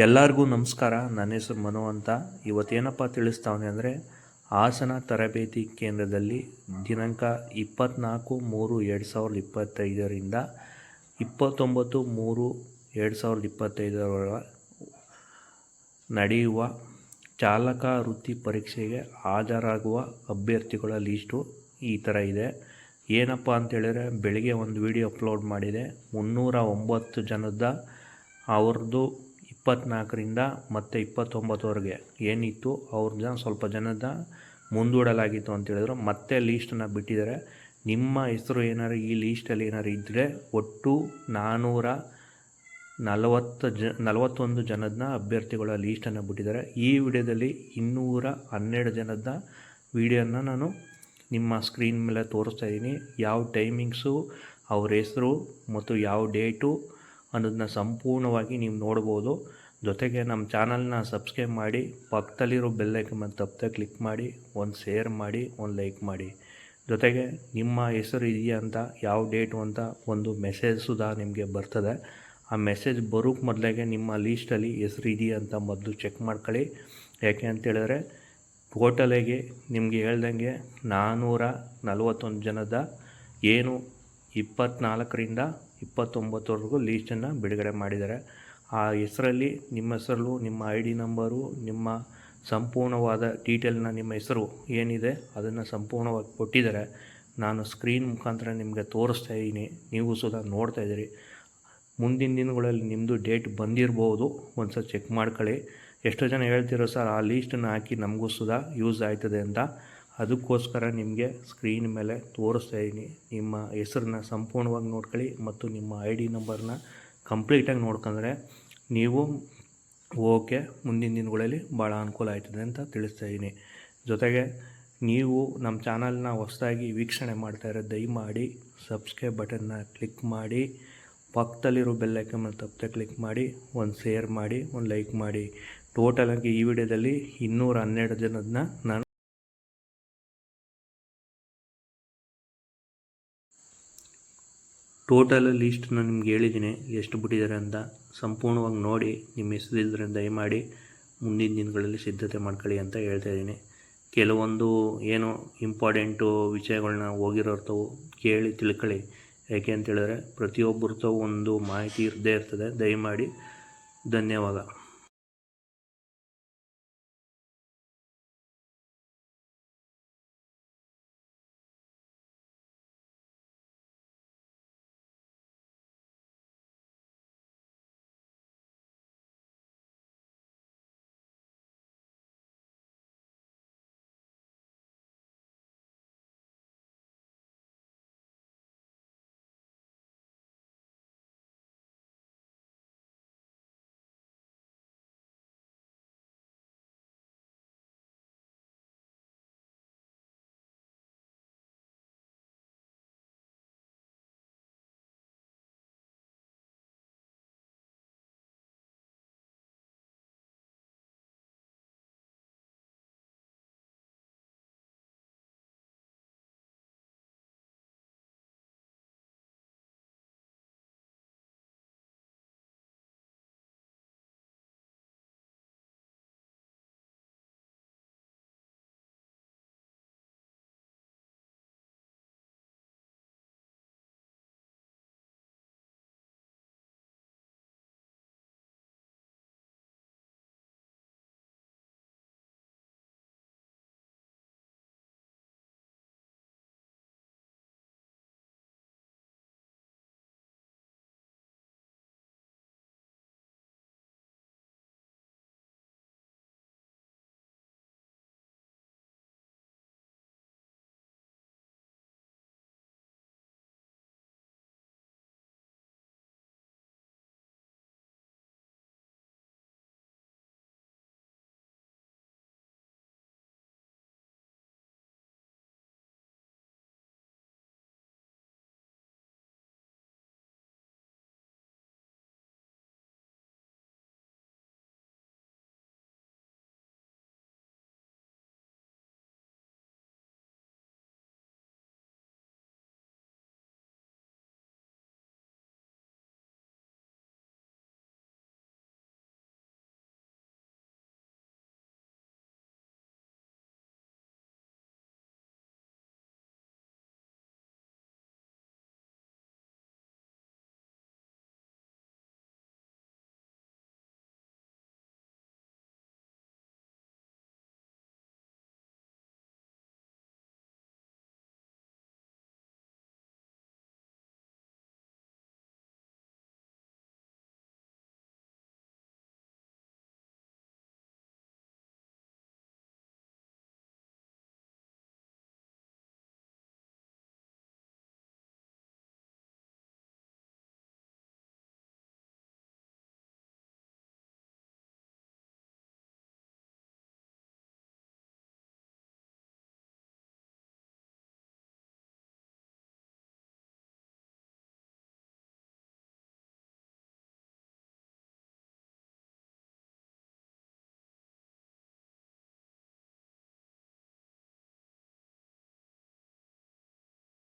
ಎಲ್ಲರಿಗೂ ನಮಸ್ಕಾರ. ನನ್ನ ಹೆಸರು ಮನು ಅಂತ. ಇವತ್ತೇನಪ್ಪ ತಿಳಿಸ್ತಾವನೆ ಅಂದರೆ, ಹಾಸನ ತರಬೇತಿ ಕೇಂದ್ರದಲ್ಲಿ ದಿನಾಂಕ ಇಪ್ಪತ್ತ್ನಾಲ್ಕು ಮೂರು ಎರಡು ಸಾವಿರದ ಇಪ್ಪತ್ತೈದರಿಂದ ಇಪ್ಪತ್ತೊಂಬತ್ತು ಮೂರು ಎರಡು ಸಾವಿರದ ಇಪ್ಪತ್ತೈದರ ನಡೆಯುವ ಚಾಲಕ ವೃತ್ತಿ ಪರೀಕ್ಷೆಗೆ ಹಾಜರಾಗುವ ಅಭ್ಯರ್ಥಿಗಳ ಲೀಸ್ಟು ಈ ಥರ ಇದೆ. ಏನಪ್ಪ ಅಂತೇಳಿದರೆ ಬೆಳಿಗ್ಗೆ ಒಂದು ವಿಡಿಯೋ ಅಪ್ಲೋಡ್ ಮಾಡಿದೆ. ಮುನ್ನೂರ ಒಂಬತ್ತು ಜನದ ಅವ್ರದ್ದು ಇಪ್ಪತ್ತ್ನಾಲ್ಕರಿಂದ ಮತ್ತು ಇಪ್ಪತ್ತೊಂಬತ್ತವರೆಗೆ ಏನಿತ್ತು ಅವ್ರನ್ನ ಸ್ವಲ್ಪ ಜನದ ಮುಂದೂಡಲಾಗಿತ್ತು ಅಂತ ಹೇಳಿದ್ರು. ಮತ್ತೆ ಲೀಸ್ಟನ್ನು ಬಿಟ್ಟಿದ್ದಾರೆ. ನಿಮ್ಮ ಹೆಸರು ಏನಾರು ಈ ಲೀಸ್ಟಲ್ಲಿ ಏನಾರು ಇದ್ದರೆ ಒಟ್ಟು ನಾನ್ನೂರ ನಲವತ್ತು ಜ, ನಲವತ್ತೊಂದು ಜನದನ್ನ ಅಭ್ಯರ್ಥಿಗಳ ಲೀಸ್ಟನ್ನು ಬಿಟ್ಟಿದ್ದಾರೆ. ಈ ವಿಡಿಯೋದಲ್ಲಿ ಇನ್ನೂರ ಹನ್ನೆರಡು ಜನದ ವಿಡಿಯೋನ ನಾನು ನಿಮ್ಮ ಸ್ಕ್ರೀನ್ ಮೇಲೆ ತೋರಿಸ್ತಾ ಇದ್ದೀನಿ. ಯಾವ ಟೈಮಿಂಗ್ಸು ಅವ್ರ ಹೆಸರು ಮತ್ತು ಯಾವ ಡೇಟು ಅನ್ನೋದನ್ನ ಸಂಪೂರ್ಣವಾಗಿ ನೀವು ನೋಡ್ಬೋದು. ಜೊತೆಗೆ ನಮ್ಮ ಚಾನಲ್ನ ಸಬ್ಸ್ಕ್ರೈಬ್ ಮಾಡಿ, ಪಕ್ಕದಲ್ಲಿರೋ ಮೇಲೆ ತಪ್ಪದೆ, ಕ್ಲಿಕ್ ಮಾಡಿ, ಒಂದು ಶೇರ್ ಮಾಡಿ, ಒಂದು ಲೈಕ್ ಮಾಡಿ. ಜೊತೆಗೆ ನಿಮ್ಮ ಹೆಸರು ಇದೆಯಾ ಅಂತ, ಯಾವ ಡೇಟು ಅಂತ ಒಂದು ಮೆಸೇಜ್ ಸುಧಾ ನಿಮಗೆ ಬರ್ತದೆ. ಆ ಮೆಸೇಜ್ ಬರೋಕ್ಕೆ ಮೊದಲಿಗೆ ನಿಮ್ಮ ಲೀಸ್ಟಲ್ಲಿ ಹೆಸರು ಇದೆಯಾ ಅಂತ ಮೊದಲು ಚೆಕ್ ಮಾಡ್ಕೊಳ್ಳಿ. ಯಾಕೆ ಅಂತೇಳಿದ್ರೆ ಪೋರ್ಟಲಿಗೆ ನಿಮಗೆ ಹೇಳ್ದಂಗೆ ನಾನ್ನೂರ ನಲವತ್ತೊಂದು ಜನದ ಏನು ಇಪ್ಪತ್ತ್ನಾಲ್ಕರಿಂದ ಇಪ್ಪತ್ತೊಂಬತ್ತರವರೆಗೂ ಲೀಸ್ಟನ್ನು ಬಿಡುಗಡೆ ಮಾಡಿದ್ದಾರೆ. ಆ ಹೆಸರಲ್ಲಿ ನಿಮ್ಮ ಹೆಸರು, ನಿಮ್ಮ ಐ ಡಿ ನಂಬರು, ನಿಮ್ಮ ಸಂಪೂರ್ಣವಾದ ಡೀಟೇಲ್ನ ನಿಮ್ಮ ಹೆಸರು ಏನಿದೆ ಅದನ್ನು ಸಂಪೂರ್ಣವಾಗಿ ಕೊಟ್ಟಿದ್ದಾರೆ. ನಾನು ಸ್ಕ್ರೀನ್ ಮುಖಾಂತರ ನಿಮಗೆ ತೋರಿಸ್ತಾ ಇದ್ದೀನಿ. ನೀವು ಸುಧಾ ನೋಡ್ತಾ ಇದ್ದೀರಿ. ಮುಂದಿನ ದಿನಗಳಲ್ಲಿ ನಿಮ್ಮದು ಡೇಟ್ ಬಂದಿರ್ಬೋದು. ಒಂದು ಸಲ ಚೆಕ್ ಮಾಡ್ಕೊಳ್ಳಿ. ಎಷ್ಟೋ ಜನ ಹೇಳ್ತಿರೋ ಸರ್, ಆ ಲೀಸ್ಟನ್ನು ಹಾಕಿ ನಮಗೂ ಸುಧಾ ಯೂಸ್ ಆಯ್ತದೆ ಅಂತ. ಅದಕ್ಕೋಸ್ಕರ ನಿಮಗೆ ಸ್ಕ್ರೀನ್ ಮೇಲೆ ತೋರಿಸ್ತಾ ಇದ್ದೀನಿ ನಿಮ್ಮ ಹೆಸರನ್ನ ಸಂಪೂರ್ಣವಾಗಿ ನೋಡ್ಕೊಳ್ಳಿ ಮತ್ತು ನಿಮ್ಮ ಐ ಡಿ ನಂಬರ್ನ ಕಂಪ್ಲೀಟಾಗಿ ನೋಡ್ಕೊಂಡ್ರೆ ನೀವು ಓಕೆ, ಮುಂದಿನ ದಿನಗಳಲ್ಲಿ ಭಾಳ ಅನುಕೂಲ ಆಯ್ತದೆ ಅಂತ ತಿಳಿಸ್ತಾ ಇದ್ದೀನಿ ಜೊತೆಗೆ ನೀವು ನಮ್ಮ ಚಾನಲ್ನ ಹೊಸದಾಗಿ ವೀಕ್ಷಣೆ ಮಾಡ್ತಾ ಇರೋ ದಯಮಾಡಿ ಸಬ್ಸ್ಕ್ರೈಬ್ ಬಟನ್ನ ಕ್ಲಿಕ್ ಮಾಡಿ, ಪಕ್ಕದಲ್ಲಿರೋ ಬೆಲ್ಲೈಕನ್ ಮೇಲೆ ತಪ್ಪದೆ ಕ್ಲಿಕ್ ಮಾಡಿ, ಒಂದು ಶೇರ್ ಮಾಡಿ, ಒಂದು ಲೈಕ್ ಮಾಡಿ. ಟೋಟಲಾಗಿ ಈ ವಿಡಿಯೋದಲ್ಲಿ ಇನ್ನೂರ ಹನ್ನೆರಡು ಜನದನ್ನ ನಾನು ಟೋಟಲ್ ಲೀಸ್ಟನ್ನ ನಿಮ್ಗೆ ಹೇಳಿದ್ದೀನಿ. ಎಷ್ಟು ಬಿಟ್ಟಿದ್ದಾರೆ ಅಂತ ಸಂಪೂರ್ಣವಾಗಿ ನೋಡಿ, ನಿಮ್ಮ ಹೆಸರಿದ್ರೆ ದಯಮಾಡಿ ಮುಂದಿನ ದಿನಗಳಲ್ಲಿ ಸಿದ್ಧತೆ ಮಾಡ್ಕೊಳ್ಳಿ ಅಂತ ಹೇಳ್ತಾ ಇದ್ದೀನಿ. ಕೆಲವೊಂದು ಏನು ಇಂಪಾರ್ಟೆಂಟು ವಿಷಯಗಳನ್ನ ಹೋಗಿರೋರ್ತವು ಕೇಳಿ ತಿಳ್ಕೊಳ್ಳಿ. ಯಾಕೆ ಅಂತೇಳಿದ್ರೆ ಹೇಳಿದ್ರೆ, ಪ್ರತಿಯೊಬ್ಬರದ್ದು ಒಂದು ಮಾಹಿತಿ ಇರದೇ ಇರ್ತದೆ. ದಯಮಾಡಿ ಧನ್ಯವಾದ.